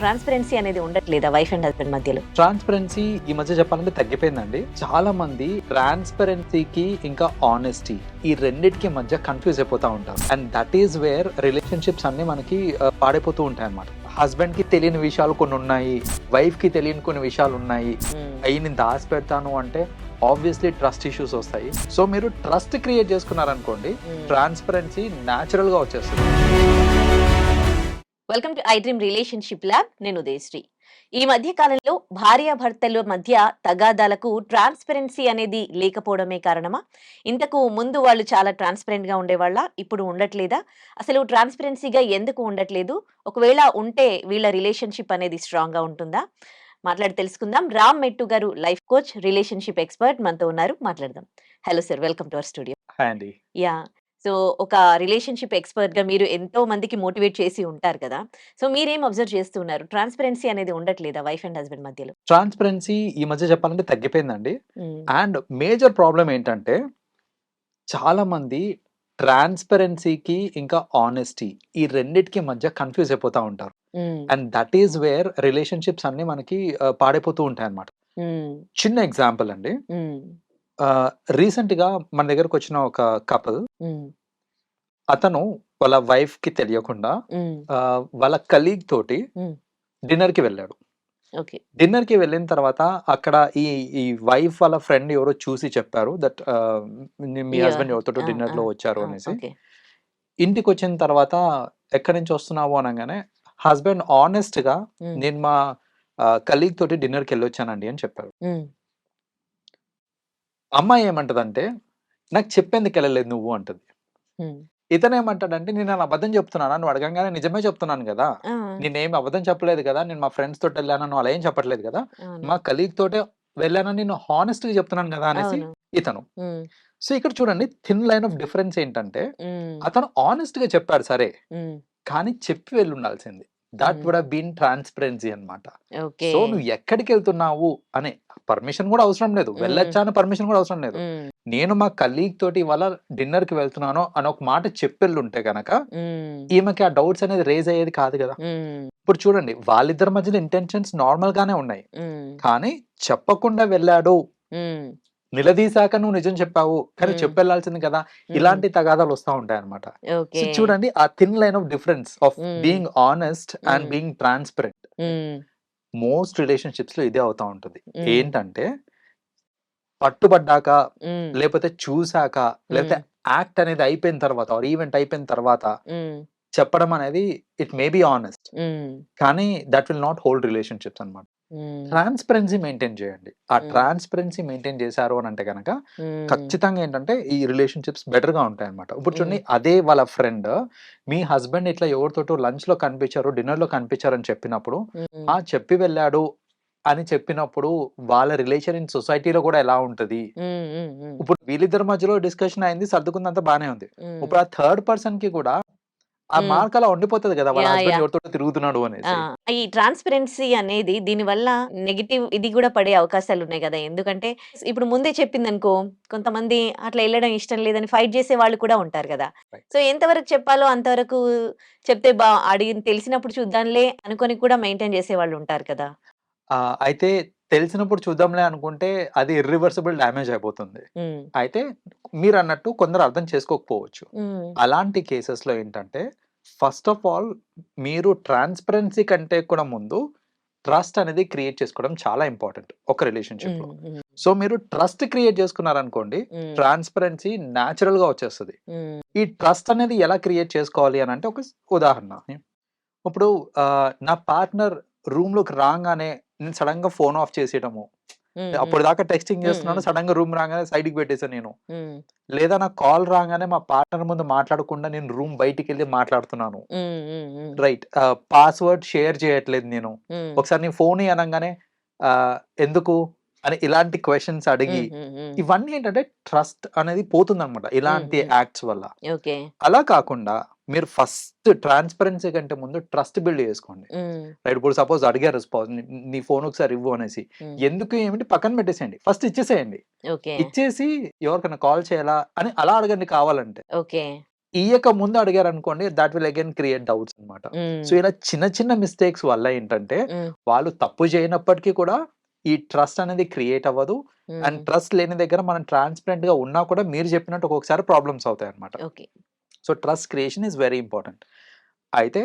Transparency అనేది ఉండట్లేదా wife and husband మధ్యలో? ట్రాన్స్పరెన్సీ ఈ మధ్య చెప్పాలంటే తగ్గిపోయిందండి. చాలా మంది ట్రాన్స్పరెన్సీకి ఇంకా ఆనెస్టీ ఈ రెండిటికి మధ్య కన్ఫ్యూజ్ అయిపోతూ ఉంటారు. And that is where relationships అన్ని మనకి పాడైపోతూ ఉంటాయి అన్నమాట హస్బెండ్కి తెలియని విషయాలు కొన్ని ఉన్నాయి వైఫ్కి తెలియని కొన్ని విషయాలు ఉన్నాయి. అవి నేను దాచి పెడతాను అంటే ఆబ్వియస్లీ ట్రస్ట్ ఇష్యూస్ వస్తాయి. సో మీరు ట్రస్ట్ క్రియేట్ చేసుకున్నారనుకోండి ట్రాన్స్పరెన్సీ న్యాచురల్గా వచ్చేస్తుంది. Welcome to I dream relationship lab నేను ఉదయశ్రీ. ఈ మధ్య కాలంలో భార్యాభర్తల మధ్య తగాదాలకు ట్రాన్స్పరెన్సీ అనేది లేకపోవడమే కారణమా? ఇంతకు ముందు వాళ్ళు చాలా ట్రాన్స్పరెంట్గా ఉండేవాళ్ళ? ఇప్పుడు ఉండట్లేదా? అసలు ట్రాన్స్పరెన్సీగా ఎందుకు ఉండట్లేదు? ఒకవేళ ఉంటే వీళ్ళ రిలేషన్షిప్ అనేది స్ట్రాంగ్గా ఉంటుందా? మాట్లాడి తెలుసుకుందాం. రామ్ మెట్టు గారు లైఫ్ కోచ్ రిలేషన్షిప్ ఎక్స్పర్ట్ మనతో ఉన్నారు. మాట్లాడదాం. Hello sir welcome to our studio yeah so ఒక రిలేషన్షిప్ ఎక్స్పర్ట్గా మీరు ఎంతో మందికి మోటివేట్ చేసి ఉంటారు కదా సో మీరేం అబ్జర్వ్ చేస్తున్నారు ట్రాన్స్పరెన్సీ అనేది ఉండట్లేదా వైఫ్ అండ్ హస్బెండ్ మధ్యలో ట్రాన్స్పరెన్సీ ఈ మధ్య చెప్పాలంటే తగ్గిపోయిందండి. అండ్ మేజర్ ప్రాబ్లం ఏంటంటే చాలా మంది ట్రాన్స్పరెన్సీకి ఇంకా ఆనెస్టీ ఈ రెండిటికి మధ్య కన్ఫ్యూజ్ అయిపోతూ ఉంటారు. And that is where relationships అన్ని మనకి పాడైపోతూ ఉంటాయి అన్నమాట మ్మ్. చిన్న ఎగ్జాంపుల్ అండి. రీసెంట్గా మన దగ్గరకు వచ్చిన ఒక కపుల్. అతను వాళ్ళ వైఫ్కి తెలియకుండా వాళ్ళ కలీగ్ తోటి. డిన్నర్కి వెళ్ళాడు డిన్నర్కి వెళ్ళిన తర్వాత అక్కడ ఈ ఈ వైఫ్ వాళ్ళ ఫ్రెండ్ ఎవరో చూసి చెప్పారు దట్ మీ. హస్బెండ్ ఎవరితో డిన్నర్లో వచ్చారు అనేసి ఇంటికి వచ్చిన తర్వాత ఎక్కడి నుంచి వస్తున్నావు అనగానే హస్బెండ్ ఆనెస్ట్గా. నేను మా కలీగ్ తోటి డిన్నర్కి వెళ్ళొచ్చానండి అని చెప్పారు. అమ్మాయి ఏమంటదంటే నాకు చెప్పేందుకు వెళ్ళలేదు నువ్వు అంటది. ఇతను ఏమంటాడంటే నేను అలా అబద్ధం చెప్తున్నానా నువ్వు అడగంగానే నిజమే చెప్తున్నాను కదా నేనేం అబద్ధం చెప్పలేదు కదా నేను మా ఫ్రెండ్స్ తోటి వెళ్ళాను నువ్వు అలా ఏం చెప్పట్లేదు కదా. మా కలీగ్ తోటే వెళ్ళానని నేను హానెస్ట్గా చెప్తున్నాను కదా అనేసి. ఇతను. సో ఇక్కడ చూడండి థిన్ లైన్ ఆఫ్ డిఫరెన్స్ ఏంటంటే. అతను ఆనెస్ట్గా చెప్పాడు సరే. కానీ చెప్పి వెళ్ళి ఉండాల్సింది దట్. వుడ్ బీన్ ట్రాన్స్పరెన్సీ అన్నమాట ఓకే సో నువ్వు ఎక్కడికి వెళ్తున్నావు అనే పర్మిషన్ కూడా అవసరం లేదు. వెళ్ళొచ్చా అని పర్మిషన్ కూడా అవసరం లేదు. నేను మా కలీగ్ తోటి ఇవాళ డిన్నర్కి వెళ్తున్నాను అని ఒక మాట చెప్పెళ్ళి ఉంటే గనక. ఈమెకి ఆ డౌట్స్ అనేది రేజ్ అయ్యేది కాదు కదా. ఇప్పుడు చూడండి వాళ్ళిద్దరి మధ్యలో ఇంటెన్షన్స్ నార్మల్ గానే ఉన్నాయి. కానీ చెప్పకుండా వెళ్ళాడు. నిలదీశాక నువ్వు నిజం చెప్పావు కానీ. చెప్పెళ్ళాల్సింది కదా ఇలాంటి తగాదాలు వస్తూ ఉంటాయి అనమాట చూడండి ఆ thin line of difference of. Being honest and. Being transparent. Most రిలేషన్షిప్స్లో ఇదే అవుతా ఉంటుంది. ఏంటంటే పట్టుబడ్డాక. లేకపోతే చూసాక లేకపోతే యాక్ట్ అనేది అయిపోయిన తర్వాత ఆర్ ఈవెంట్ అయిపోయిన తర్వాత. చెప్పడం అనేది ఇట్ మే బి ఆనెస్ట్. కానీ that will not hold relationships అన్నమాట మ్మ్. ట్రాన్స్పరెన్సీ మెయింటైన్ చేయండి ఆ. ట్రాన్స్పరెన్సీ మెయింటైన్ చేశారు అని అంటే కనుక. ఖచ్చితంగా ఏంటంటే ఈ రిలేషన్షిప్స్ బెటర్గా ఉంటాయి అనమాట ఇప్పుడు చూడండి. అదే వాళ్ళ ఫ్రెండ్ మీ హస్బెండ్ ఇట్లా ఎవరితోటో లంచ్లో కనిపించారు డిన్నర్లో కనిపించారు అని చెప్పినప్పుడు. ఆ చెప్పి వెళ్ళాడు అని చెప్పినప్పుడు వాళ్ళ రిలేషన్ ఇన్ సొసైటీలో కూడా ఎలా ఉంటది. ఇప్పుడు వీళ్ళిద్దరి మధ్యలో డిస్కషన్ అయింది సర్దుకుందంతా బానే ఉంది. ఇప్పుడు ఆ థర్డ్ పర్సన్కి కూడా ఆ. మార్క్ అలా ఉండిపోతుంది కదా వాళ్ళ హస్బెండ్. ఎవరితో తిరుగుతున్నాడు అనేసి ఈ ట్రాన్స్పరెన్సీ అనేది దీని వల్ల నెగిటివ్ ఇది కూడా పడే అవకాశాలు ఉన్నాయి కదా ఎందుకంటే ఇప్పుడు ముందే చెప్పింది అనుకో కొంతమంది అట్లా వెళ్ళడం ఇష్టం లేదని ఫైట్ చేసే వాళ్ళు కూడా ఉంటారు కదా. సో ఎంతవరకు చెప్పాలో అంతవరకు చెప్తే బా అడిగి తెలిసినప్పుడు చూద్దాంలే అనుకొని కూడా మెయింటైన్ చేసే వాళ్ళు ఉంటారు కదా అయితే తెలిసినప్పుడు చూద్దాంలే అనుకుంటే అది ఇర్రివర్సిబుల్ డ్యామేజ్ అయిపోతుంది. అయితే మీరు అన్నట్టు కొందరు అర్థం చేసుకోకపోవచ్చు. అలాంటి కేసెస్లో ఏంటంటే ఫస్ట్ ఆఫ్ ఆల్ మీరు ట్రాన్స్పరెన్సీ కంటే కూడా ముందు ట్రస్ట్ అనేది క్రియేట్ చేసుకోవడం చాలా ఇంపార్టెంట్ ఒక రిలేషన్షిప్లో సో మీరు ట్రస్ట్ క్రియేట్ చేసుకున్నారనుకోండి ట్రాన్స్పరెన్సీ న్యాచురల్గా వచ్చేస్తుంది ఈ ట్రస్ట్ అనేది ఎలా క్రియేట్ చేసుకోవాలి అని అంటే ఒక ఉదాహరణ. ఇప్పుడు నా పార్ట్నర్ రూమ్లోకి రాగానే నేను సడన్గా ఫోన్ ఆఫ్ చేసేయడము ఉమ్, అప్పుడు దాకా టెక్స్టింగ్ చేస్తున్నాను. సడన్గా రూమ్ రాగానే సైడ్కి పెట్టేసాను నేను. ఉమ్, లేదా నాకు కాల్ రాగానే మా పార్ట్నర్ ముందు మాట్లాడకుండా నేను రూమ్ బయటికి వెళ్ళి మాట్లాడుతున్నాను రైట్. పాస్వర్డ్ షేర్ చేయట్లేదు నేను. ఒకసారి నీ ఫోన్ అనగానే ఎందుకు? అని ఇలాంటి క్వశ్చన్స్ అడిగి ఇవన్నీ ఏంటంటే ట్రస్ట్ అనేది పోతుంది అనమాట ఇలాంటి. యాక్ట్స్ వల్ల. అలా కాకుండా మీరు ఫస్ట్ ట్రాన్స్పరెన్సీ కంటే ముందు ట్రస్ట్ బిల్డ్ చేసుకోండి. రైట్ ఇప్పుడు సపోజ్ అడిగారు రెస్పాన్స్ నీ ఫోన్ ఒకసారి ఇవ్వు అనేసి. ఎందుకు ఏమిటి? పక్కన పెట్టేసేయండి. ఫస్ట్ ఇచ్చేసేయండి. ఇచ్చేసి ఎవరికైనా కాల్ చేయాలా అని అలా అడగండి కావాలంటే. ఓకే. ఇయ్యక ముందు అడిగారు అనుకోండి that will again create doubts అన్నమాట. ఉమ్, సో ఇలా చిన్న చిన్న మిస్టేక్స్ వల్ల ఏంటంటే వాళ్ళు తప్పు చేయనప్పటికీ కూడా ఈ ట్రస్ట్ అనేది క్రియేట్ అవ్వదు. అండ్ ట్రస్ట్ లేని దగ్గర మనం ట్రాన్స్పరెంట్గా ఉన్నా కూడా మీరు చెప్పినట్టు ఒక్కొక్కసారి ప్రాబ్లమ్స్ అవుతాయి అనమాట okay. So trust creation is very important. అయితే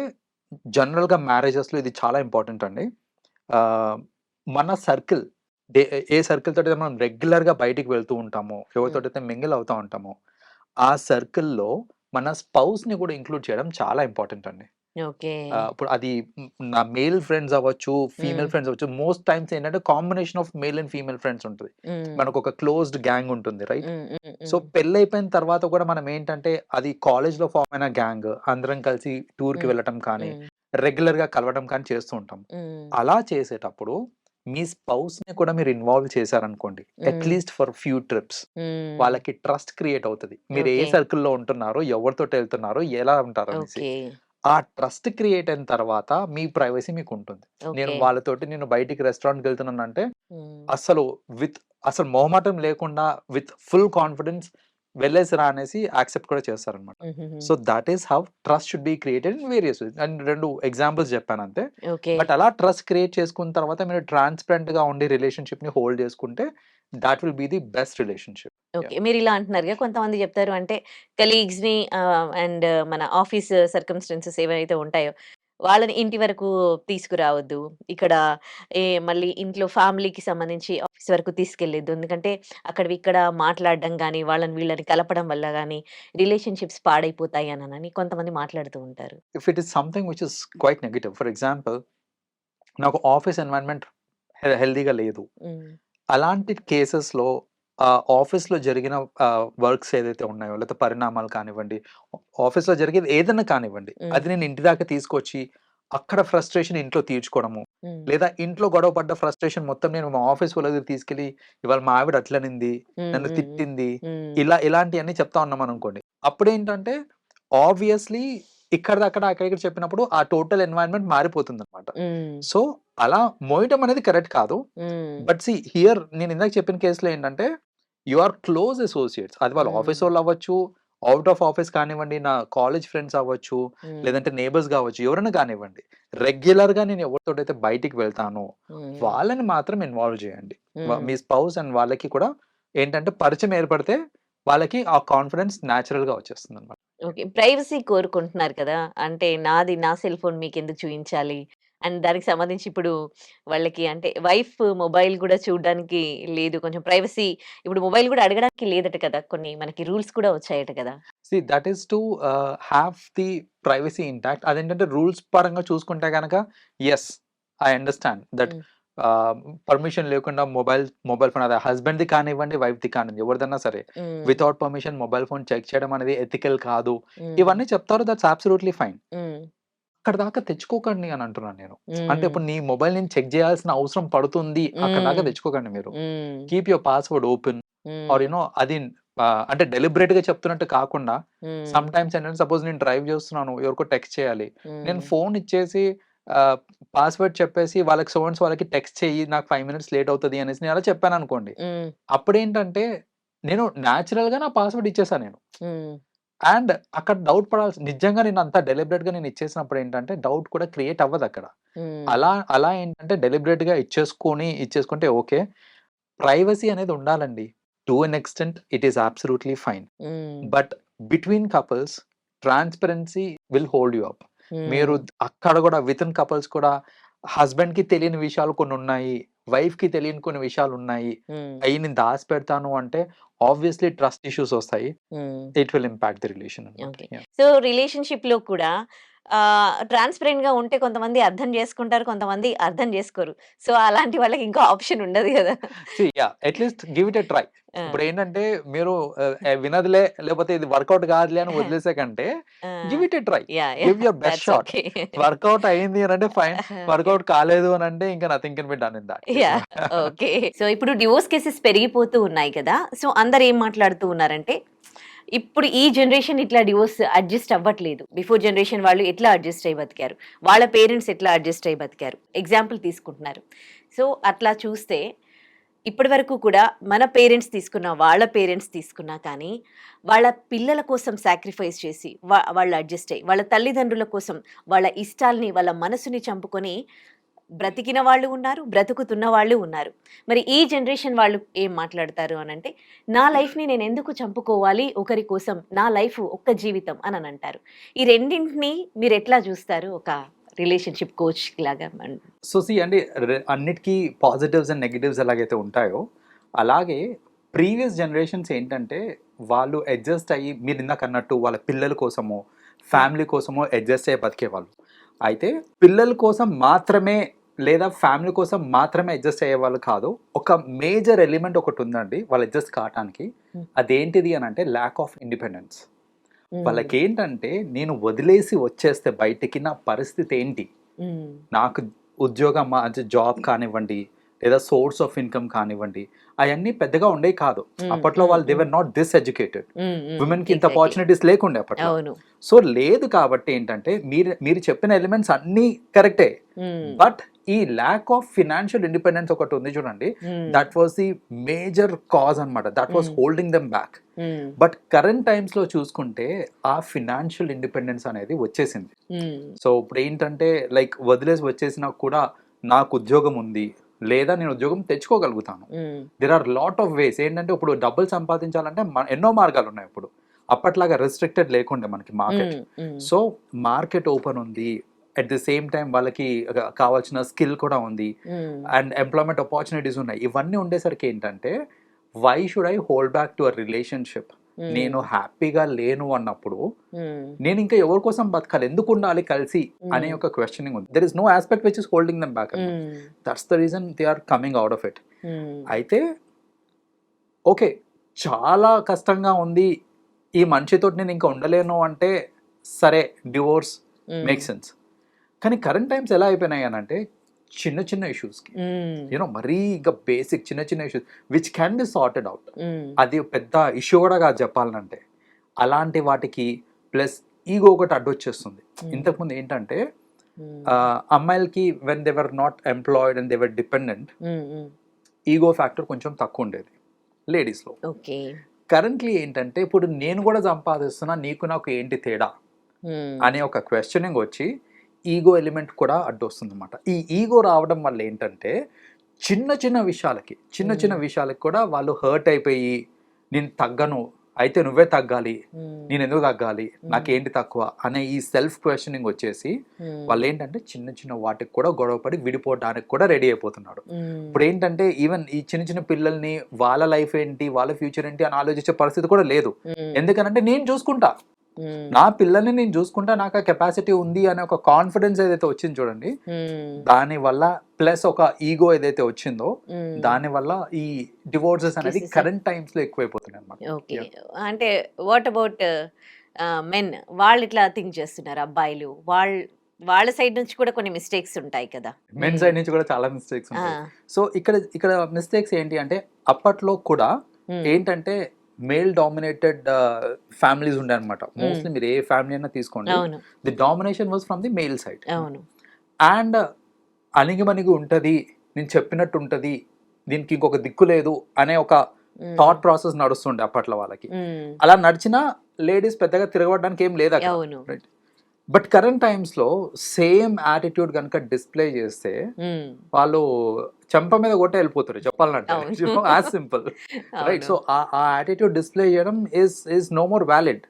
జనరల్గా మ్యారేజెస్లో ఇది చాలా ఇంపార్టెంట్ అండి. మన సర్కిల్ ఏ సర్కిల్ తోటి మనం రెగ్యులర్గా బయటికి వెళ్తూ ఉంటామో ఎవరితో అయితే మింగిల్ అవుతూ ఉంటామో ఆ సర్కిల్లో మన స్పౌస్ని కూడా ఇంక్లూడ్ చేయడం చాలా ఇంపార్టెంట్ అండి. ఓకే. ఇప్పుడు అది నా మేల్ ఫ్రెండ్స్ అవ్వచ్చు ఫీమేల్. ఫ్రెండ్స్ అవ్వచ్చు మోస్ట్ టైమ్స్ ఏంటంటే combination of male and female friends ఉంటుంది. మనకు ఒక క్లోజ్డ్ గ్యాంగ్ ఉంటుంది రైట్? సో పెళ్ళి అయిపోయిన తర్వాత కూడా మనం ఏంటంటే అది కాలేజ్లో ఫామ్ అయిన గ్యాంగ్ అందరం కలిసి టూర్కి. వెళ్ళటం కానీ రెగ్యులర్గా కలవడం కానీ చేస్తూ ఉంటాం. అలా చేసేటప్పుడు మీ స్పౌస్ని కూడా మీరు ఇన్వాల్వ్ చేశారనుకోండి. At least for few trips వాళ్ళకి ట్రస్ట్ క్రియేట్ అవుతుంది. మీరు ఏ. సర్కిల్లో ఉంటున్నారో ఎవరితో వెళ్తున్నారో ఎలా ఉంటారు ఆ ట్రస్ట్ క్రియేట్ అయిన తర్వాత మీ ప్రైవసీ మీకు ఉంటుంది నేను వాళ్ళతోటి నేను బయటికి రెస్టారెంట్కి వెళ్తున్నాను అంటే ఉమ్, అసలు విత్ అసలు మొహమాటం లేకుండా విత్ ఫుల్ కాన్ఫిడెన్స్ వెళ్ళేసి రా అనేసి యాక్సెప్ట్ కూడా చేస్తారనమాట. So that is how trust should be created in various and రెండు ఎగ్జాంపుల్స్ చెప్పాను అంతే బట్ అలా ట్రస్ట్ క్రియేట్ చేసుకున్న తర్వాత మీరు ట్రాన్స్పరెంట్గా ఉండి రిలేషన్షిప్ని హోల్డ్ చేసుకుంటే that will be the best relationship. Okay. మీరు ఇలా అంటున్నారుగా కొంతమంది చెప్తారు అంటే కలీగ్స్ని అండ్ మన ఆఫీస్ సర్కమ్స్టెన్సెస్ ఏవైతే ఉంటాయో వాళ్ళని ఇంటి వరకు తీసుకురావద్దు. ఇక్కడ ఏ మళ్ళీ ఇంట్లో ఫ్యామిలీకి సంబంధించి ఆఫీస్ వరకు తీసుకెళ్ళొద్దు. ఎందుకంటే అక్కడ ఇక్కడ మాట్లాడడం కానీ వాళ్ళని వీళ్ళని కలపడం వల్ల కానీ రిలేషన్షిప్స్ పాడైపోతాయి అని అని కొంతమంది మాట్లాడుతూ ఉంటారు. If it is something which is quite negative for example నాకు ఆఫీస్ ఎన్వైరన్మెంట్ హెల్దీగా లేదు. అలాంటి కేసెస్లో ఆఫీస్లో జరిగిన వర్క్స్ ఏదైతే ఉన్నాయో లేకపోతే పరిణామాలు కానివ్వండి ఆఫీస్లో జరిగేది ఏదైనా కానివ్వండి. అది నేను ఇంటి దాకా తీసుకొచ్చి అక్కడ ఫ్రస్ట్రేషన్ ఇంట్లో తీర్చుకోవడము లేదా ఇంట్లో గొడవ పడ్డ ఫ్రస్ట్రేషన్ మొత్తం నేను మా ఆఫీస్ వాళ్ళ దగ్గర తీసుకెళ్ళి ఇవాళ మా ఆవిడ అట్లనింది నన్ను తిట్టింది ఇలా ఇలాంటివన్నీ చెప్తా ఉన్నాం అనుకోండి. అప్పుడేంటంటే ఆబ్వియస్లీ ఇక్కడ అక్కడ అక్కడ ఇక్కడ చెప్పినప్పుడు ఆ టోటల్ ఎన్వైరన్మెంట్ మారిపోతుంది అనమాట సో అలా మోయటం అనేది కరెక్ట్ కాదు. బట్ సి హియర్ నేను ఇందాక చెప్పిన కేసులో ఏంటంటే యు ఆర్ క్లోజ్ అసోసియేట్స్ అది వాళ్ళ. ఆఫీస్ వాళ్ళు అవ్వచ్చు అవుట్ ఆఫ్ ఆఫీస్ కానివ్వండి నా కాలేజ్ ఫ్రెండ్స్ అవ్వచ్చు లేదంటే నేబర్స్ కావచ్చు ఎవరైనా కానివ్వండి రెగ్యులర్గా నేను ఎవరితో అయితే బయటికి వెళ్తానో వాళ్ళని మాత్రం ఇన్వాల్వ్ చేయండి. మీ స్పౌస్ అండ్ వాళ్ళకి కూడా ఏంటంటే పరిచయం ఏర్పడితే వాళ్ళకి ఆ కాన్ఫిడెన్స్ న్యాచురల్గా వచ్చేస్తుంది అనమాట ఓకే. ప్రైవసీ కోరుకుంటున్నారు కదా! అంటే నాది నా సెల్ ఫోన్ మీకు ఎందుకు చూపించాలి అండ్ దానికి సంబంధించి ఇప్పుడు వాళ్ళకి అంటే వైఫ్ మొబైల్ కూడా చూడడానికి లేదు. కొంచెం ప్రైవసీ ఇప్పుడు మొబైల్ కూడా అడగడానికి లేదట కదా! కొన్ని మనకి రూల్స్ కూడా వచ్చాయట కదా! See that is to have the privacy intact. అదేంటంటే రూల్స్ పరంగా చూసుకుంటే కనుక yes I understand that permission లేకుండా మొబైల్ మొబైల్ ఫోన్ అదే husband ది కానివ్వండి wife ది కానివ్వండి ఎవరిదన్నా సరే without permission mobile phone check చేయడం అనేది ఎథికల్ కాదు. ఇవన్నీ చెప్తారు దట్స్ అబ్సల్యూట్లీ ఫైన్. అక్కడ దాకా తెచ్చుకోకండి అని అంటున్నాను నేను. అంటే ఇప్పుడు నీ మొబైల్ నేను చెక్ చేయాల్సిన అవసరం పడుతుంది అక్కడ దాకా. తెచ్చుకోకండి మీరు. Keep your password open. Or you know అది అంటే డెలిబరేట్గా చెప్తున్నట్టు కాకుండా సమ్ టైమ్స్ ఏంటంటే సపోజ్ నేను డ్రైవ్ చేస్తున్నాను ఎవరికో టెక్స్ట్ చేయాలి. నేను ఫోన్ ఇచ్చేసి పాస్వర్డ్ చెప్పేసి వాళ్ళకి సోన్స్ వాళ్ళకి టెక్స్ట్ చెయ్యి నాకు ఫైవ్ మినిట్స్ లేట్ అవుతుంది అనేసి నేను అలా చెప్పాను అనుకోండి. అప్పుడేంటంటే నేను న్యాచురల్గా నా పాస్వర్డ్ ఇచ్చేసాను నేను. అండ్ అక్కడ డౌట్ పడాల్సి నిజంగా నేను అంత డెలిబరేట్గా నేను ఇచ్చేసినప్పుడు ఏంటంటే డౌట్ కూడా క్రియేట్ అవ్వదు అక్కడ. అలా అలా ఏంటంటే డెలిబరేట్గా ఇచ్చేసుకొని ఇచ్చేసుకుంటే ఓకే. ప్రైవసీ అనేది ఉండాలండి. To an extent it is absolutely fine but between couples transparency will hold you up మీరు అక్కడ కూడా విత్ ఇన్ కపుల్స్ కూడా హస్బెండ్కి తెలియని విషయాలు కొన్ని ఉన్నాయి వైఫ్కి తెలియని కొన్ని విషయాలు ఉన్నాయి అవి నేను దాచి పెడతాను అంటే ఆబ్వియస్లీ ట్రస్ట్ ఇష్యూస్ వస్తాయి. It will impact the relation. So రిలేషన్షిప్లో కూడా ట్రాన్స్పరెంట్గా ఉంటే కొంతమంది అర్థం చేసుకుంటారు కొంతమంది అర్థం చేసుకోరు. సో అలాంటి వాళ్ళకి ఇంకో ఆప్షన్ ఉండదు కదా. At least give it a try. ఇప్పుడు ఏంటంటే మీరు వినదులే లేకపోతే ఇది వర్కౌట్ కాదులే అని వదిలేసే కంటే give it a try. Give your best shot. Work out అయింది అని అంటే ఫైన్. వర్కౌట్ కాలేదు అని అంటే ఇంకా nothing can be done in that yeah okay. So ఇప్పుడు డివోర్స్ కేసెస్ పెరిగిపోతూ ఉన్నాయి కదా. సో అందరు ఏం మాట్లాడుతూ ఉన్నారంటే ఇప్పుడు ఈ జనరేషన్ ఇట్లా డివోర్స్ అడ్జస్ట్ అవ్వట్లేదు. బిఫోర్ జనరేషన్ వాళ్ళు ఎట్లా అడ్జస్ట్ అయ్యి బతికారు? వాళ్ళ పేరెంట్స్ ఎట్లా అడ్జస్ట్ అయ్యి బతికారు? ఎగ్జాంపుల్ తీసుకుంటున్నారు. సో అట్లా చూస్తే ఇప్పటి వరకు కూడా మన పేరెంట్స్ తీసుకున్న వాళ్ళ పేరెంట్స్ తీసుకున్నా కానీ వాళ్ళ పిల్లల కోసం సాక్రిఫైస్ చేసి వా- వాళ్ళు అడ్జస్ట్ అయ్యి వాళ్ళ తల్లిదండ్రుల కోసం వాళ్ళ ఇష్టాల్ని వాళ్ళ మనసుని చంపుకొని బ్రతికిన వాళ్ళు ఉన్నారు బ్రతుకుతున్న వాళ్ళు ఉన్నారు. మరి ఈ జనరేషన్ వాళ్ళు ఏం మాట్లాడతారు అని అంటే నా లైఫ్ని నేను ఎందుకు చంపుకోవాలి ఒకరి కోసం నా లైఫ్ ఒక్క జీవితం అని అని అంటారు. ఈ రెండింటిని మీరు ఎట్లా చూస్తారు ఒక రిలేషన్షిప్ కోచ్ లాగా? అన్- సో సి అంటే అన్నిటికీ పాజిటివ్స్ అండ్ నెగిటివ్స్ ఎలాగైతే ఉంటాయో అలాగే ప్రీవియస్ జనరేషన్స్ ఏంటంటే వాళ్ళు అడ్జస్ట్ అయ్యి మీరు ఇందాక అన్నట్టు వాళ్ళ పిల్లల కోసమో ఫ్యామిలీ కోసమో అడ్జస్ట్ అయ్యి బతికేవాళ్ళు. అయితే పిల్లల కోసం మాత్రమే లేదా ఫ్యామిలీ కోసం మాత్రమే అడ్జస్ట్ అయ్యే వాళ్ళు కాదు. ఒక మేజర్ ఎలిమెంట్ ఒకటి ఉందండి వాళ్ళు అడ్జస్ట్ కావటానికి. అదేంటిది అని అంటే ల్యాక్ ఆఫ్ ఇండిపెండెన్స్ వాళ్ళకి ఏంటంటే నేను వదిలేసి వచ్చేస్తే బయటికి నా పరిస్థితి ఏంటి. నాకు ఉద్యోగం జాబ్ కానివ్వండి లేదా సోర్స్ ఆఫ్ ఇన్కమ్ కానివ్వండి అవన్నీ పెద్దగా ఉండేవి కాదు. అప్పట్లో వాళ్ళు. They were not this educated. ఉమెన్కి ఇంత. ఆపర్చునిటీస్ లేకుండే అప్పట్లో సో లేదు కాబట్టి ఏంటంటే మీరు మీరు చెప్పిన ఎలిమెంట్స్ అన్నీ కరెక్టే. బట్ ఈ ల్యాక్ ఆఫ్ ఫినాన్షియల్ ఇండిపెండెన్స్ ఒకటి ఉంది చూడండి. That was the major cause అన్నమాట that was. Holding them back. But current టైమ్స్లో చూసుకుంటే ఆ ఫినాన్షియల్ ఇండిపెండెన్స్ అనేది వచ్చేసింది. సో ఇప్పుడు ఏంటంటే లైక్ వదిలేసి వచ్చేసినా కూడా నాకు ఉద్యోగం ఉంది లేదా నేను ఉద్యోగం తెచ్చుకోగలుగుతాను. There are lot of ways ఏంటంటే ఇప్పుడు డబ్బులు సంపాదించాలంటే ఎన్నో మార్గాలు ఉన్నాయి ఇప్పుడు అప్పట్లాగా రెస్ట్రిక్టెడ్ లేకుండే మనకి మార్కెట్. సో మార్కెట్ ఓపెన్ ఉంది అట్ ది సేమ్ టైం వాళ్ళకి కావాల్సిన స్కిల్ కూడా ఉంది. అండ్ ఎంప్లాయ్మెంట్ ఆపర్చునిటీస్ ఉన్నాయి ఇవన్నీ ఉండేసరికి ఏంటంటే why should I hold back to a relationship. నేను హ్యాపీగా లేను అన్నప్పుడు. నేను ఇంకా ఎవరి కోసం బతకాలి ఎందుకు ఉండాలి కలిసి అనే. ఒక క్వశ్చనింగ్ ఉంది there is no aspect which is holding them back. That's the reason they are coming out of it. అయితే ఓకే చాలా కష్టంగా ఉంది ఈ మనిషితో నేను ఇంకా ఉండలేను అంటే సరే డివోర్స్. మేక్ సెన్స్ కానీ కరెంట్ టైమ్స్ ఎలా అయిపోయినాయి అని అంటే చిన్న చిన్న ఇష్యూస్కి. యూనో మరీ ఇంకా బేసిక్ చిన్న చిన్న issues which can be sorted out. అది పెద్ద ఇష్యూ కూడా కాదు చెప్పాలంటే అలాంటి వాటికి ప్లస్ ఈగో ఒకటి అడ్డొచ్చేస్తుంది. ఇంతకుముందు ఏంటంటే అమ్మాయిలకి when they were not employed and they were dependent. Ego factor కొంచెం తక్కువ ఉండేది లేడీస్లో ఓకే కరెంట్లీ ఏంటంటే ఇప్పుడు నేను కూడా సంపాదిస్తున్నా నీకు నాకు ఏంటి తేడా. అనే ఒక క్వశ్చనింగ్ వచ్చి ఈగో ఎలిమెంట్ కూడా అడ్డొస్తుంది అనమాట ఈ ఈగో రావడం వల్ల ఏంటంటే చిన్న చిన్న విషయాలకి చిన్న చిన్న. విషయాలకి కూడా వాళ్ళు హర్ట్ అయిపోయి నేను తగ్గను అయితే నువ్వే తగ్గాలి. నేను ఎందుకు తగ్గాలి నాకేంటి తక్కువ అనే ఈ సెల్ఫ్ క్వశ్చనింగ్ వచ్చేసి. వాళ్ళు ఏంటంటే చిన్న చిన్న వాటికి కూడా గొడవపడి విడిపోవడానికి కూడా రెడీ అయిపోతున్నాడు. ఇప్పుడు ఏంటంటే ఈవెన్ ఈ చిన్న చిన్న పిల్లల్ని వాళ్ళ లైఫ్ ఏంటి వాళ్ళ ఫ్యూచర్ ఏంటి అని ఆలోచించే పరిస్థితి కూడా లేదు. ఎందుకనంటే నేను చూసుకుంటా. నా పిల్లల్ని నేను చూసుకుంటా నాకు ఆ కెపాసిటీ ఉంది అనే ఒక కాన్ఫిడెన్స్ ఏదైతే వచ్చింది చూడండి మ్మ్. దాని వల్ల ప్లస్ ఒక ఈగో ఏదైతే వచ్చిందో మ్మ్. దాని వల్ల ఈ డివోర్సెస్ అనేది. కరెంట్ టైమ్స్లో ఎక్కువైపోతున్నాయి అనమాట ఓకే అంటే వాట్ అబౌట్ మెన్ వాళ్ళు ఇట్లా థింక్ చేస్తున్నారు అబ్బాయిలు. వాళ్ళ వాళ్ళ సైడ్ నుంచి కూడా కొన్ని మిస్టేక్స్ ఉంటాయి కదా. మెన్ సైడ్ నుంచి కూడా చాలా మిస్టేక్స్ ఉంటాయి. సో ఇక్కడ ఇక్కడ మిస్టేక్స్ ఏంటి అంటే అప్పట్లో కూడా. ఏంటంటే మేల్ డామినేటెడ్ ఫ్యామిలీస్ ఉండే అనమాట మోస్ట్లీ మీరు ఏ ఫ్యామిలీ అయినా తీసుకోండి. The domination was from the male side and అణిగిమణిగి ఉంటది నేను చెప్పినట్టు ఉంటది దీనికి ఇంకొక దిక్కు లేదు అనే ఒక. థాట్ ప్రాసెస్ నడుస్తుండే అప్పట్లో వాళ్ళకి. అలా నడిచినా లేడీస్ పెద్దగా తిరగడానికి ఏం లేదు బట్ కరెంట్ టైమ్స్లో సేమ్ యాటిట్యూడ్ కనుక డిస్ప్లే చేస్తే. వాళ్ళు చెంప మీద కొట్టే వెళ్ళిపోతారు చెప్పాలంటే. As simple right so. ఆ యాటిట్యూడ్ డిస్ప్లే చేయడం is is no more valid.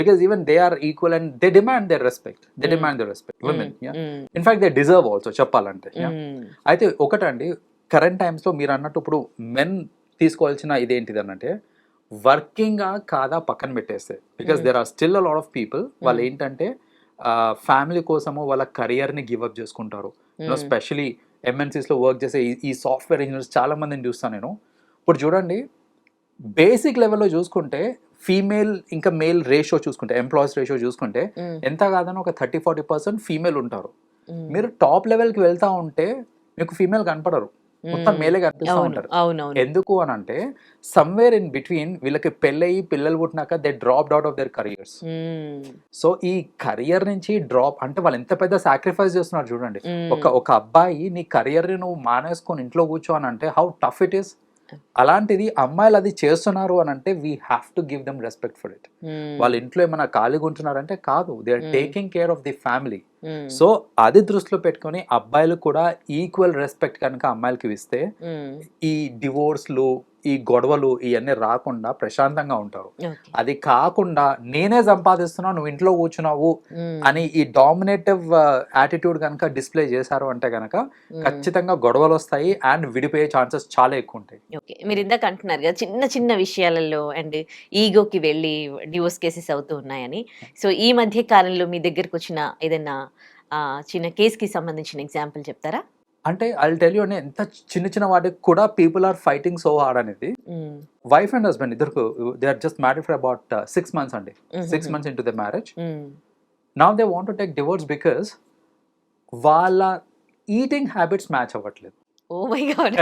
Because even they are equal and they demand their respect they. Demand their respect hmm. In fact they deserve also చెప్పాలంటే. అయితే ఒకటండి current టైమ్స్లో మీరు అన్నట్టు ఇప్పుడు men తీసుకోవాల్సిన ఇదేంటిది అనంటే వర్కింగ్ కాదా పక్కన పెట్టేస్తే because. There are still a lot of people వాళ్ళు. ఏంటంటే ఫ్యామిలీ కోసము వాళ్ళ career ని గివ్ అప్ చేసుకుంటారు. స్పెషలీ ఎంఎన్సీస్లో వర్క్ చేసే ఈ- సాఫ్ట్వేర్ ఇంజనీర్స్ చాలా మందిని చూస్తాను నేను ఇప్పుడు చూడండి బేసిక్ లెవెల్లో చూసుకుంటే ఫీమేల్ ఇంకా మేల్ రేషియో చూసుకుంటే ఎంప్లాయీస్ రేషియో చూసుకుంటే. ఎంత కాదని ఒక థర్టీ ఫార్టీ పర్సెంట్ ఫీమేల్ ఉంటారు. మీరు టాప్ లెవెల్కి వెళ్తా ఉంటే మీకు ఫీమేల్ కనపడరు మొత్తం. మేలే కనిపిస్తూ ఉంటారు ఎందుకు అని అంటే సమ్వేర్ ఇన్ బిట్వీన్ వీళ్ళకి పెళ్ళయి పిల్లలు పుట్టినాక they drop out of their careers. So ఈ కరియర్ నుంచి డ్రాప్ అంటే వాళ్ళు ఎంత పెద్ద సాక్రిఫైస్ చేస్తున్నారు చూడండి. ఒక ఒక అబ్బాయి నీ career ని నువ్వు మానేసుకొని ఇంట్లో కూర్చో అని అంటే హౌ టఫ్ ఇట్ ఈస్ అలాంటిది అమ్మాయిలు అది చేస్తున్నారు అని అంటే we have to give them respect for it. వాళ్ళ ఇంట్లో ఏమైనా ఖాళీగా ఉంటున్నారంటే కాదు they are. Taking care of the family. So అది దృష్టిలో పెట్టుకొని అబ్బాయిలు కూడా ఈక్వల్ రెస్పెక్ట్ కనుక అమ్మాయిలకి ఇస్తే. ఈ డివోర్స్లు ఈ గొడవలు ఇవన్నీ రాకుండా ప్రశాంతంగా ఉంటారు. అది కాకుండా నేనే సంపాదిస్తున్నా నువ్వు ఇంట్లో కూర్చున్నావు. అని ఈ డామినేటివ్ యాటిట్యూడ్ కనుక డిస్ప్లే చేశారు అంటే కనుక. ఖచ్చితంగా గొడవలు వస్తాయి అండ్ విడిపోయే ఛాన్సెస్ చాలా ఎక్కువ ఉంటాయి ఓకే మీరు ఇందాక అంటున్నారు కదా చిన్న చిన్న విషయాలలో అండ్ ఈగోకి వెళ్ళి డివోర్స్ కేసెస్ అవుతూ ఉన్నాయని సో ఈ మధ్య కాలంలో మీ దగ్గరకు వచ్చిన ఏదైనా చిన్న కేసుకి సంబంధించిన ఎగ్జాంపుల్ చెప్తారా అంటే ఐ టెల్ యూ ఎంత చిన్న చిన్న వాటికి కూడా people are fighting so hard అనేది. వైఫ్ అండ్ హస్బెండ్ ఇద్దరు they are just married for about six months అండి six. Months into the marriage. Now they want to take divorce because వాళ్ళ eating habits match అవ్వట్లేదు ఓ my god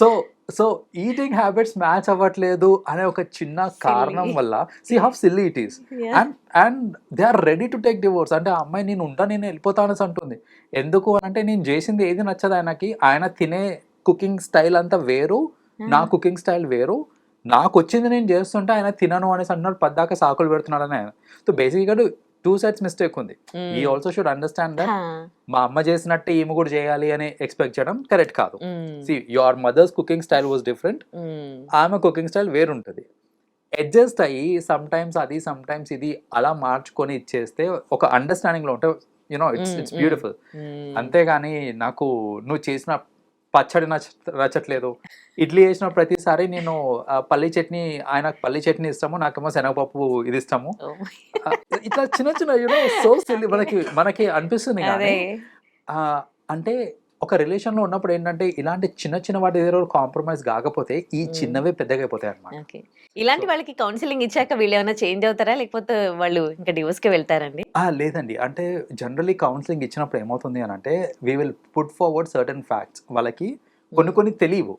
so so eating habits match అవ్వట్లేదు అనే ఒక చిన్న కారణం. వల్ల see how silly it is and and they are ready to take divorce అంటే ఆ అమ్మాయి నేను ఉంటా నేను వెళ్ళిపోతానని అంటుంది. ఎందుకు అంటే నేను చేసింది ఏది నచ్చదు ఆయనకి. ఆయన తినే కుకింగ్ స్టైల్ అంతా వేరు నా కుకింగ్ స్టైల్ వేరు. నాకు వచ్చింది నేను చేస్తుంటే ఆయన తినను అనేసి అంటున్నాడు. పద్దాక సాకులు పెడుతున్నాడు అని ఆయన. సో బేసిక్గా టూ సైడ్స్ మిస్టేక్ ఉంది. ఈ ఆల్సో షుడ్ అండర్స్టాండ్ దట్ మా అమ్మ చేసినట్టే ఈమె కూడా చేయాలి అని ఎక్స్పెక్ట్ చేయడం కరెక్ట్ కాదు. See your mother's cooking style was different ఆమె కుకింగ్ స్టైల్ వేరుంటుంది. అడ్జస్ట్ అయ్యి సమ్ టైమ్స్ అది సమ్ టైమ్స్ ఇది అలా మార్చుకొని ఇచ్చేస్తే ఒక అండర్స్టాండింగ్లో ఉంటే యునో ఇట్స్ ఇట్స్. బ్యూటిఫుల్ అంతేగాని నాకు నువ్వు చేసిన పచ్చడి నచ్చ నచ్చట్లేదు. ఇడ్లీ వేసిన ప్రతిసారి నేను పల్లి చట్నీ ఆయనకు పల్లి చట్నీ ఇస్తాము నాకేమో శనగపప్పు ఇది ఇస్తాము ఇట్లా చిన్న చిన్న యూనో సో సిల్లీ మనకి మనకి అనిపిస్తుంది కానీ అంటే ఒక రిలేషన్లో ఉన్నప్పుడు ఏంటంటే ఇలాంటి చిన్న చిన్న వాటి దగ్గర కాంప్రమైజ్ కాకపోతే ఈ. చిన్నవే పెద్దగా అయిపోతాయి అనమాట ఇలాంటి వాళ్ళకి కౌన్సిలింగ్ ఇచ్చాక వీళ్ళు ఏమైనా చేంజ్ అవుతారా? లేకపోతే వాళ్ళు ఇంకా డివోర్స్కి వెళ్తారండి? లేదండి. అంటే జనరలీ కౌన్సిలింగ్ ఇచ్చినప్పుడు ఏమవుతుంది అని అంటే we will put forward certain facts వాళ్ళకి కొన్ని కొన్ని తెలియవు.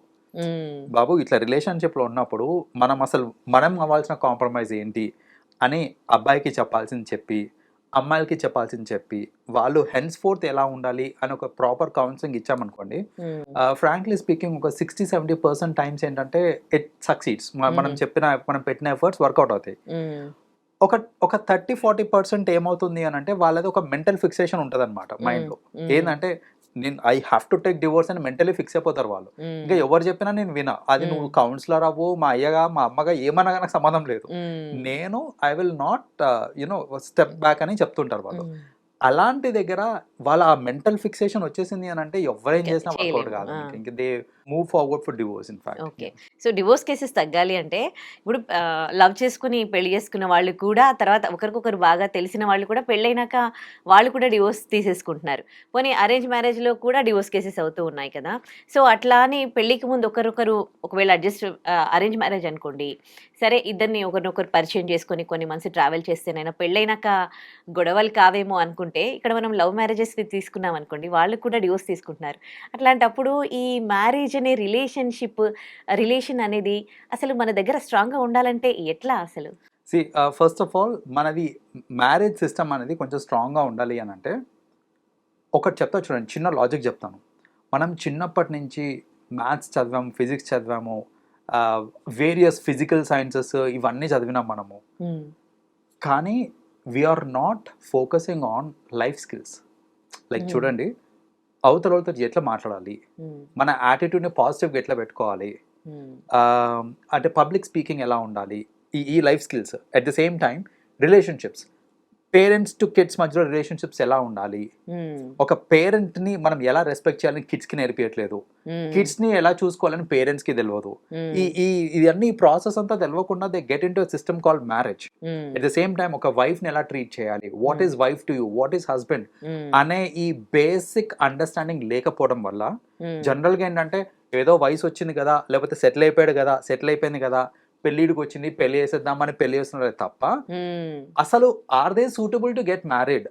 బాబు ఇట్లా రిలేషన్షిప్లో ఉన్నప్పుడు మనం అసలు మనం అవ్వాల్సిన కాంప్రమైజ్ ఏంటి? అని అబ్బాయికి చెప్పాల్సింది చెప్పి అమ్మాయిలకి చెప్పాల్సింది చెప్పి వాళ్ళు హెన్స్ ఫోర్త్ ఎలా ఉండాలి అని ఒక ప్రాపర్ కౌన్సిలింగ్ ఇచ్చామనుకోండి. ఫ్రాంక్లీ స్పీకింగ్ ఒక సిక్స్టీ సెవెంటీ పర్సెంట్ టైమ్స్ ఏంటంటే ఇట్ సక్సీడ్స్ మనం Mm. చెప్పిన మనం పెట్టిన ఎఫర్ట్స్ వర్కౌట్ అవుతాయి మ్మ్. ఒక ఒక థర్టీ ఫార్టీ పర్సెంట్ ఏమవుతుంది అని అంటే వాళ్ళది ఒక మెంటల్ ఫిక్సేషన్ ఉంటుంది అనమాట మైండ్లో. ఏంటంటే నేను I have to take divorce అని మెంటలీ ఫిక్స్ అయిపోతారు వాళ్ళు. ఇంకా ఎవరు చెప్పినా నేను వినా అది నువ్వు. కౌన్సిలర్ అవ్వు మా అయ్యగా మా అమ్మగా ఏమన్నా నాకు సంబంధం లేదు. నేను I will not you know step back అని చెప్తుంటారు వాళ్ళు. అలాంటి దగ్గర వాళ్ళ ఆ మెంటల్ ఫిక్సేషన్ వచ్చేసింది అని అంటే ఎవరేం చేసినా వర్కౌట్. కాదు. ఇంకా they move forward for divorce in fact okay. So divorce cases తగ్గాలి అంటే ఇప్పుడు లవ్ చేసుకుని పెళ్ళి చేసుకున్న వాళ్ళు కూడా తర్వాత ఒకరికొకరు బాగా తెలిసిన వాళ్ళు కూడా పెళ్ళైనాక వాళ్ళు కూడా డివోర్స్ తీసేసుకుంటున్నారు. పోనీ అరేంజ్ మ్యారేజ్లో కూడా డివోర్స్ కేసెస్ అవుతూ ఉన్నాయి కదా. సో అట్లా అని పెళ్ళికి ముందు ఒకరొకరు ఒకవేళ అడ్జస్ట్ అరేంజ్ మ్యారేజ్ అనుకోండి సరే ఇద్దరిని ఒకరినొకరు పరిచయం చేసుకొని కొన్ని మంత్స్ ట్రావెల్ చేస్తేనైనా పెళ్ళైనాక గొడవలు కావేమో అనుకుంటే ఇక్కడ మనం లవ్ మ్యారేజెస్ తీసుకున్నాం అనుకోండి వాళ్ళు కూడా డివోర్స్ తీసుకుంటున్నారు. అట్లాంటప్పుడు ఈ మ్యారేజ్ అనే రిలేషన్షిప్ రిలేషన్ అనేది అసలు మన దగ్గర స్ట్రాంగ్గా ఉండాలంటే ఎట్లా అసలు? సి ఫస్ట్ ఆఫ్ ఆల్ మనది మ్యారేజ్ సిస్టమ్ అనేది కొంచెం స్ట్రాంగ్గా ఉండాలి అని అంటే ఒకటి చెప్తా చూడండి చిన్న లాజిక్ చెప్తాను. మనం చిన్నప్పటి నుంచి మ్యాథ్స్ చదివాము ఫిజిక్స్ చదివాము వేరియస్ ఫిజికల్ సైన్సెస్ ఇవన్నీ చదివినాం మనము. కానీ we're not focusing on life skills like. చూడండి అవతల అవతల ఎట్లా మాట్లాడాలి? మన యాటిట్యూడ్ని పాజిటివ్గా ఎట్లా పెట్టుకోవాలి? అంటే పబ్లిక్ స్పీకింగ్ ఎలా ఉండాలి? ఈ ఈ life skills at the same time relationships parents to kids మధ్యలో రిలేషన్షిప్స్ ఎలా ఉండాలి? ఒక పేరెంట్ని మనం ఎలా రెస్పెక్ట్ చేయాలని కిడ్స్కి నేర్పించట్లేదు కిడ్స్ని ఎలా చూసుకోవాలని పేరెంట్స్కి తెలియదు ఈ ఈ ఇవన్నీ ప్రాసెస్ అంతా తెలియకుండా they get into system call marriage at the same time ఒక వైఫ్ని ఎలా ట్రీట్ చేయాలి? What Hmm. Is wife to you what is husband అనే ఈ బేసిక్ అండర్స్టాండింగ్ లేకపోవడం వల్ల జనరల్గా ఏంటంటే ఏదో వయసు వచ్చింది కదా లేకపోతే సెటిల్ అయిపోయాడు కదా సెటిల్ అయిపోయింది కదా పెళ్ళిడికి వచ్చింది పెళ్ళి చేసేద్దామని పెళ్ళి చేస్తున్నారు తప్ప అసలు are they suitable to get married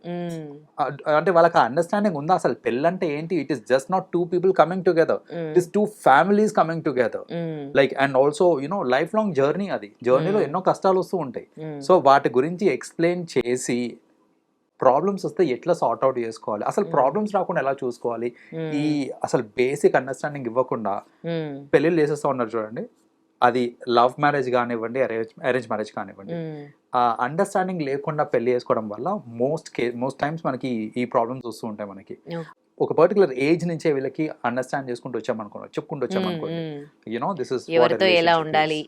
అంటే వాళ్ళకి అండర్స్టాండింగ్ ఉందా? అసలు పెళ్ళి అంటే ఏంటి it is just not two people coming together it is two families coming together like and also you know life long journey అది. జర్నీలో. ఎన్నో కష్టాలు వస్తూ ఉంటాయి. సో వాటి గురించి ఎక్స్ప్లెయిన్ చేసి ప్రాబ్లమ్స్ వస్తే ఎట్లా సార్ట్ అవుట్ చేసుకోవాలి? అసలు. ప్రాబ్లమ్స్ రాకుండా ఎలా చూసుకోవాలి? ఈ అసలు బేసిక్ అండర్స్టాండింగ్ ఇవ్వకుండా పెళ్ళిళ్ళు చేసేస్తా ఉన్నారు చూడండి. అది లవ్ మ్యారేజ్ కానివ్వండి అరేంజ్ అరేంజ్ మ్యారేజ్ కానివ్వండి ఆ అండర్స్టాండింగ్ లేకుండా పెళ్ళి చేసుకోవడం వల్ల మోస్ట్ కే మోస్ట్ టైమ్స్ మనకి ఈ ప్రాబ్లమ్స్ వస్తూ ఉంటాయి మనకి. ఒక పర్టికులర్ ఏజ్ నుంచే వీళ్ళకి అండర్స్టాండ్ చేసుకుంటూ వచ్చామనుకోండి చెప్పుకుంటూ వచ్చామనుకోండి యునో దిస్ ఇస్ ఎలా ఉండాలి?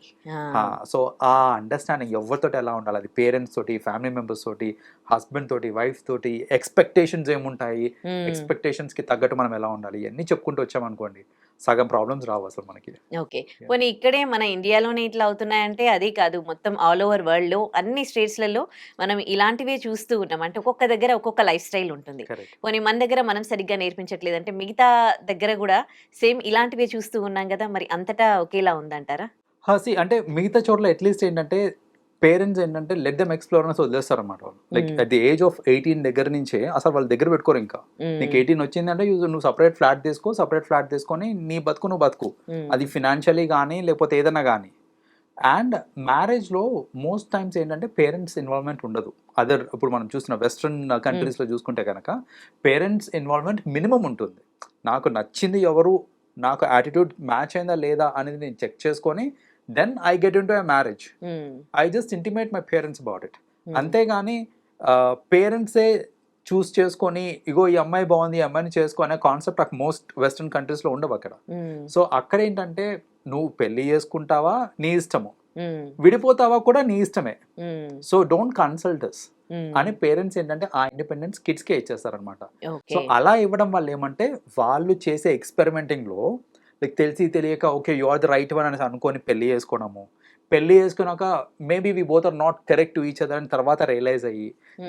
ఆ, సో ఆ అండర్స్టాండింగ్ ఎవరితో ఎలా ఉండాలి? అది పేరెంట్స్ తోటి ఫ్యామిలీ మెంబర్స్ తోటి హస్బెండ్ తోటి వైఫ్ తోటి ఎక్స్పెక్టేషన్స్ ఏముంటాయి? ఎక్స్పెక్టేషన్స్కి తగ్గట్టు మనం ఎలా ఉండాలి? ఇవన్నీ చెప్పుకుంటూ వచ్చామనుకోండి సగం ప్రాబ్లమ్స్ రావు అసలు మనకి. ఓకే. పోనీ ఇక్కడే మన ఇండియాలోనే ఇట్లా అవుతున్నాయంటే అది కాదు మొత్తం ఆల్ ఓవర్ వరల్డ్లో అన్ని స్టేట్స్లలో మనం ఇలాంటివే చూస్తూ ఉన్నాం. అంటే ఒక్కొక్క దగ్గర ఒక్కొక్క లైఫ్ స్టైల్ ఉంటుంది. పోనీ మన దగ్గర మనం సరిగ్గా నేర్పించట్లేదు అంటే మిగతా దగ్గర కూడా సేమ్ ఇలాంటివే చూస్తూ ఉన్నాం కదా మరి అంతటా ఒకేలా ఉందంటారా? సి అంటే మిగతా చోట్ల అట్లీస్ట్ ఏంటంటే పేరెంట్స్ ఏంటంటే లెట్ దెమ్ ఎక్స్ప్లోర్ అని వదిలేస్తారు అనమాట వాళ్ళు like. At the age of eighteen దగ్గర నుంచే అసలు వాళ్ళ దగ్గర పెట్టుకోరు ఇంకా. ఉమ్, నీకు ఎయిటీన్ వచ్చిందంటే నువ్వు సపరేట్ ఫ్లాట్ తీసుకో సపరేట్ ఫ్లాట్ తీసుకొని నీ బతుకు నువ్వు బతుకు. ఉమ్, అది ఫినాన్షియలీ కానీ లేకపోతే ఏదైనా కానీ అండ్ మ్యారేజ్లో మోస్ట్ టైమ్స్ ఏంటంటే పేరెంట్స్ ఇన్వాల్వ్మెంట్ ఉండదు. అదర్ ఇప్పుడు మనం చూస్తున్న వెస్ట్రన్ కంట్రీస్లో చూసుకుంటే కనుక పేరెంట్స్ ఇన్వాల్వ్మెంట్ మినిమం ఉంటుంది. నాకు నచ్చింది ఎవరు నాకు యాటిట్యూడ్ మ్యాచ్ అయిందా లేదా అనేది నేను చెక్ చేసుకొని then I get into marriage I just intimate my parents about it అంతేగాని పేరెంట్సే చూస్ చేసుకొని ఇగో ఈ అమ్మాయి బాగుంది ఈ అమ్మాయిని చేసుకో అనే కాన్సెప్ట్ అక్కడ మోస్ట్ వెస్ట్రన్ కంట్రీస్లో ఉండవు అక్కడ. సో అక్కడ ఏంటంటే నువ్వు పెళ్ళి చేసుకుంటావా? నీ ఇష్టము. ఉమ్, విడిపోతావా కూడా నీ ఇష్టమే. సో డోంట్ కన్సల్టస్ ఉమ్, అని పేరెంట్స్ ఏంటంటే ఆ ఇండిపెండెన్స్ కిడ్స్కే ఇచ్చేస్తారనమాట సో అలా ఇవ్వడం వల్ల ఏమంటే వాళ్ళు చేసే ఎక్స్పెరిమెంటింగ్లో లైక్ తెలిసి తెలియక okay you are the right one అనేసి అనుకొని పెళ్ళి చేసుకోవడము పెళ్ళి చేసుకున్నాక maybe we both are not correct each other అని తర్వాత రియలైజ్ అయ్యి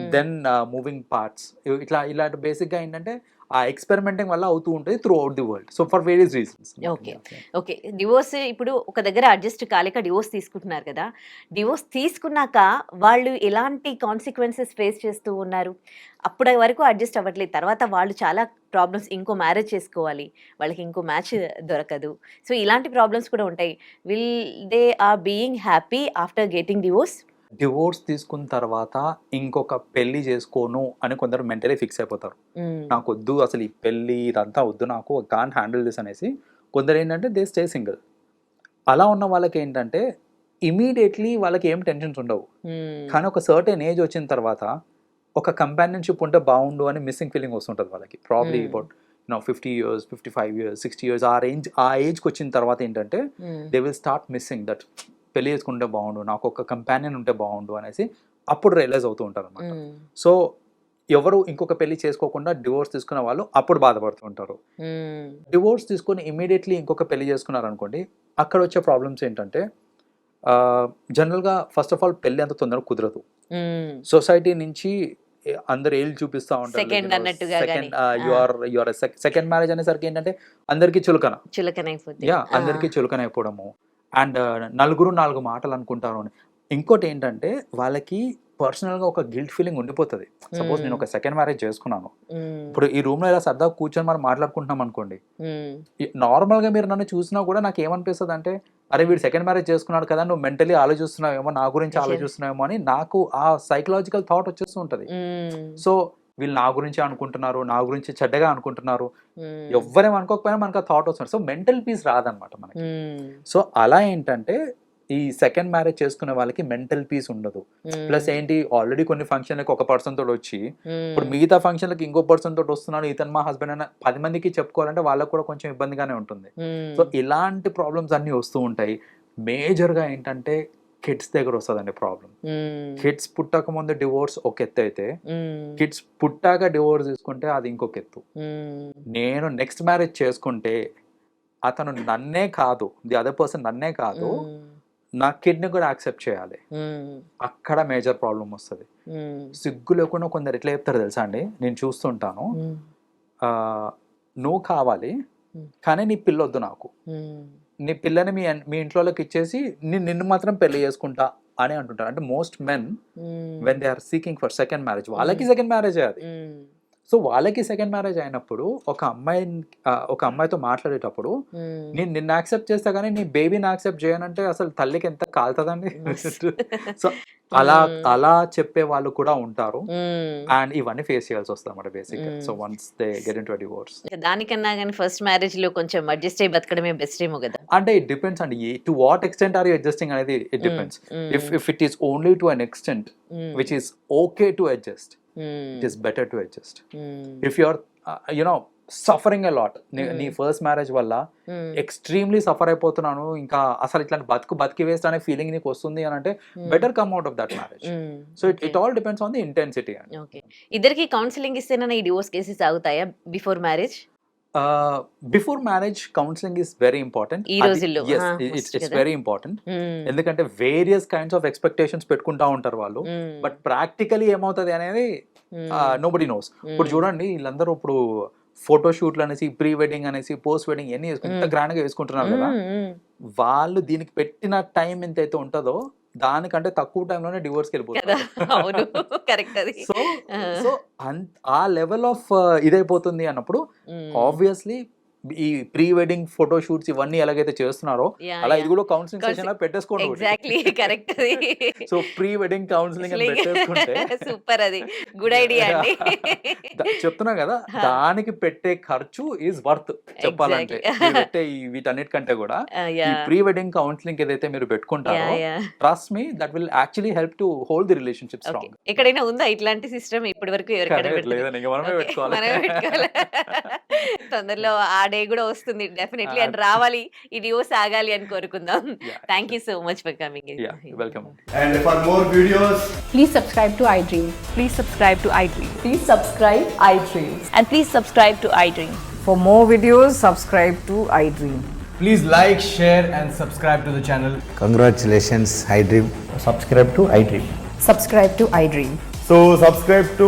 దెన్ మూవింగ్ పార్ట్స్ ఇట్లా ఇలాంటి బేసిక్గా ఏంటంటే ఆ ఎక్స్పెరిమెంటింగ్ వల్ల అవుతూ ఉంటుంది throughout the world so for various reasons Okay. Okay divorce ఇప్పుడు ఒక దగ్గర అడ్జస్ట్ కాలేక డివోర్స్ తీసుకుంటున్నారు కదా. డివోర్స్ తీసుకున్నాక వాళ్ళు ఎలాంటి కాన్సిక్వెన్సెస్ ఫేస్ చేస్తూ ఉన్నారు? అప్పటి వరకు అడ్జస్ట్ అవ్వట్లేదు. తర్వాత వాళ్ళు చాలా ప్రాబ్లమ్స్ ఇంకో మ్యారేజ్ చేసుకోవాలి. వాళ్ళకి ఇంకో మ్యాచ్ దొరకదు. సో ఇలాంటి ప్రాబ్లమ్స్ కూడా ఉంటాయి. Will they are being happy after getting divorce divorce తీసుకున్న తర్వాత ఇంకొక పెళ్ళి చేసుకోను అని కొందరు మెంటలీ ఫిక్స్ అయిపోతారు. నాకు వద్దు అసలు ఈ పెళ్ళి ఇదంతా వద్దు నాకు కాన్ హ్యాండిల్ దిస్ అనేసి కొందరు ఏంటంటే దే స్టే సింగిల్. అలా ఉన్న వాళ్ళకి ఏంటంటే ఇమీడియట్లీ వాళ్ళకి ఏం టెన్షన్స్ ఉండవు. కానీ ఒక సర్టెన్ ఏజ్ వచ్చిన తర్వాత ఒక కంపానియన్షిప్ ఉంటే బాగుండు అని మిస్సింగ్ ఫీలింగ్ వస్తుంటుంది వాళ్ళకి. Probably. About no fifty years fifty five years sixty years ఆ రేంజ్ ఆ ఏజ్కి వచ్చిన తర్వాత ఏంటంటే they will start missing that పెళ్ళి చేసుకుంటే బాగుండు నాకు ఒక కంపానియన్ ఉంటే బాగుండు అనేసి అప్పుడు రియలైజ్ అవుతూ ఉంటారు అనమాట సో ఎవరు ఇంకొక పెళ్ళి చేసుకోకుండా డివోర్స్ తీసుకున్న వాళ్ళు అప్పుడు బాధపడుతూ ఉంటారు. డివోర్స్ తీసుకొని ఇమీడియట్లీ ఇంకొక పెళ్ళి చేసుకున్నారు అనుకోండి అక్కడ వచ్చే ప్రాబ్లమ్స్ ఏంటంటే జనరల్గా ఫస్ట్ ఆఫ్ ఆల్ పెళ్ళి అంత తొందరగా కుదరదు. సొసైటీ నుంచి అందరు ఏళ్ళు చూపిస్తా ఉంటారు Second అన్నట్టుగా సెకండ్ సెకండ్ మ్యారేజ్ అనేసరికి ఏంటంటే అందరికీ చులకన. చులకనైపోతుంది యా అందరికీ చులకన అయిపోవడము అండ్ నలుగురు నాలుగు మాటలు అనుకుంటారు అని. ఇంకోటి ఏంటంటే వాళ్ళకి పర్సనల్గా ఒక గిల్ట్ ఫీలింగ్ ఉండిపోతుంది. సపోజ్ నేను ఒక సెకండ్ మ్యారేజ్ చేసుకున్నాను. ఇప్పుడు ఈ రూమ్లో ఇలా సరదా కూర్చొని మనం మాట్లాడుకుంటున్నాం అనుకోండి. నార్మల్గా మీరు నన్ను చూసినా కూడా నాకు ఏమనిపిస్తుంది అంటే అరే వీడు సెకండ్ మ్యారేజ్ చేసుకున్నాడు కదా నువ్వు మెంటలీ ఆలోచిస్తున్నావేమో నా గురించి. ఆలోచిస్తున్నావేమో అని నాకు ఆ సైకలాజికల్ థాట్ వచ్చేస్తూ ఉంటది. సో వీళ్ళు నా గురించి అనుకుంటున్నారు నా గురించి చెడ్డగా అనుకుంటున్నారు. ఎవ్వరేం అనుకోకపోయినా మనకు ఆ థాట్ వస్తుంది. సో మెంటల్ పీస్ రాదనమాట మనకి. సో అలా ఏంటంటే ఈ సెకండ్ మ్యారేజ్ చేసుకునే వాళ్ళకి మెంటల్ పీస్ ఉండదు. ప్లస్ ఏంటి ఆల్రెడీ కొన్ని ఫంక్షన్లకు ఒక పర్సన్ తోటి వచ్చి ఇప్పుడు మిగతా ఫంక్షన్లకు ఇంకో పర్సన్ తోటి వస్తున్నాడు ఇతను మా హస్బెండ్ అని పది మందికి చెప్పుకోవాలంటే వాళ్ళకు కూడా కొంచెం ఇబ్బందిగానే ఉంటుంది. సో ఇలాంటి ప్రాబ్లమ్స్ అన్ని వస్తూ ఉంటాయి. మేజర్గా ఏంటంటే కిడ్స్ దగ్గర వస్తుందండి ప్రాబ్లం కిడ్స్ పుట్టక ముందు డివోర్స్ ఒక ఎత్తు అయితే కిడ్స్ పుట్టాక డివోర్స్ తీసుకుంటే అది ఇంకొక ఎత్తు. నేను నెక్స్ట్ మ్యారేజ్ చేసుకుంటే అతను నన్నే కాదు ది అదర్ పర్సన్ నన్నే కాదు నా కిడ్ని కూడా యాక్సెప్ట్ చేయాలి. అక్కడ మేజర్ ప్రాబ్లం వస్తుంది. సిగ్గు లేకుండా కొందరు ఎట్లా చెప్తారు తెలుసా అండి? నేను చూస్తుంటాను. నువ్వు కావాలి. కానీ నీ పిల్లొద్దు నాకు. నీ పిల్లని మీ మీ ఇంట్లోకి ఇచ్చేసి నేను నిన్ను మాత్రం పెళ్ళి చేసుకుంటా అని అంటుంటారు. అంటే most men when they are seeking for second marriage వాళ్ళకి సెకండ్ మ్యారేజ్ అది. సో వాళ్ళకి సెకండ్ మ్యారేజ్ అయినప్పుడు ఒక అమ్మాయి ఒక అమ్మాయితో మాట్లాడేటప్పుడు నేను నిన్ను యాక్సెప్ట్ చేస్తా కానీ నీ బేబీని యాక్సెప్ట్ చేయనంటే అసలు తల్లికి ఎంత కాలుతుందండి. సో అలా. అలా చెప్పే వాళ్ళు కూడా ఉంటారు. అండ్ ఇవన్నీ ఫేస్ చేయాల్సి వస్తుంది అన్నమాట basic. So once they get into divorce. దానికన్నా కానీ ఫస్ట్ మ్యారేజ్లో కొంచెం అడ్జస్ట్ అయ్యి బతకడమే బెస్ట్ ఏమో కదా. అంటే ఇట్ డిపెండ్స్ అండి. To what extent are you adjusting అనేది it depends. If if it is only to an extent which is okay to adjust it is better to adjust. If you are you know suffering lot నీ first marriage వల్ల extremely suffer అయిపోతున్నాను. ఇంకా అసలు ఇట్లాంటి బతుకు బతికి waste అనే feeling నీకు వస్తుంది అని అంటే better come out of that marriage so it it all depends on the intensity అండి ఓకే ఇద్దరికి కౌన్సిలింగ్ ఇస్తేనే ఈ divorce cases ఆగుతాయా before marriage before marriage counselling is very important ఈ రోజుల్లో, ఇట్స్. వెరీ ఇంపార్టెంట్ ఎందుకంటే వేరియస్ కైండ్స్ ఆఫ్ ఎక్స్పెక్టేషన్స్ పెట్టుకుంటా ఉంటారు వాళ్ళు. బట్ ప్రాక్టికలీ ఏమవుతుంది అనేది నో బడీ నోస్ ఇప్పుడు చూడండి వీళ్ళందరూ ఇప్పుడు ఫోటో షూట్లు అనేసి ప్రీ వెడ్డింగ్ అనేసి పోస్ట్ వెడ్డింగ్ ఎన్ని ఇంత Mm. గ్రాండ్గా వేసుకుంటున్నారు కదా వాళ్ళు దీనికి పెట్టిన టైం ఎంతైతే ఉంటుందో దానికంటే తక్కువ టైంలోనే డివోర్స్కి కరెక్ట్ అది సో ఆ. సో ఆ లెవెల్ ఆఫ్ ఇదైపోతుంది అన్నప్పుడు. ఆబ్వియస్లీ ఈ ప్రీ వెడ్డింగ్ ఫోటో షూట్స్ ఇవన్నీ ఎలాగైతే చేస్తున్నారో అలా. ఇది కూడా కౌన్సిలింగ్ సెషన్ లా పెట్టేసుకోండి ఎగ్జాక్ట్లీ కరెక్ట్ అది. సో ప్రీ వెడ్డింగ్ కౌన్సిలింగ్ అని పెట్టేసుకుంటే సూపర్ అది. గుడ్ ఐడియా అండి. చెప్తున్నా కదా దానికి పెట్టే ఖర్చు ఈజ్ వర్త్ చెప్పాలంటే. పెట్టే వీటన్నిటికంటే కూడా ఈ ప్రీ వెడ్డింగ్ కౌన్సిలింగ్ ఏదైతే మీరు పెట్టుకుంటారో trust me that will actually help to hold the relationship strong ఎక్కడైనా ఉందా ఇట్లాంటి సిస్టమ్ ఇప్పటి వరకు ఎవరికైనా మనమే పెట్టుకోవాలి. మనమే పెట్టుకోవాలి. తొందరలో ఆ డే కూడా వస్తుంది డెఫినెట్లీ Ah. అండ్ రావాలి ఈ డివోర్స్ ఆగాలి అని కోరుకుందాం. Thank you so much for coming welcome And for more videos, Please subscribe to iDream. Please subscribe to iDream. Please subscribe iDream. And please subscribe to iDream. For more videos, subscribe to iDream. please like, share, and subscribe to the channel. Congratulations, iDream. subscribe to iDream. Subscribe to iDream. So, subscribe to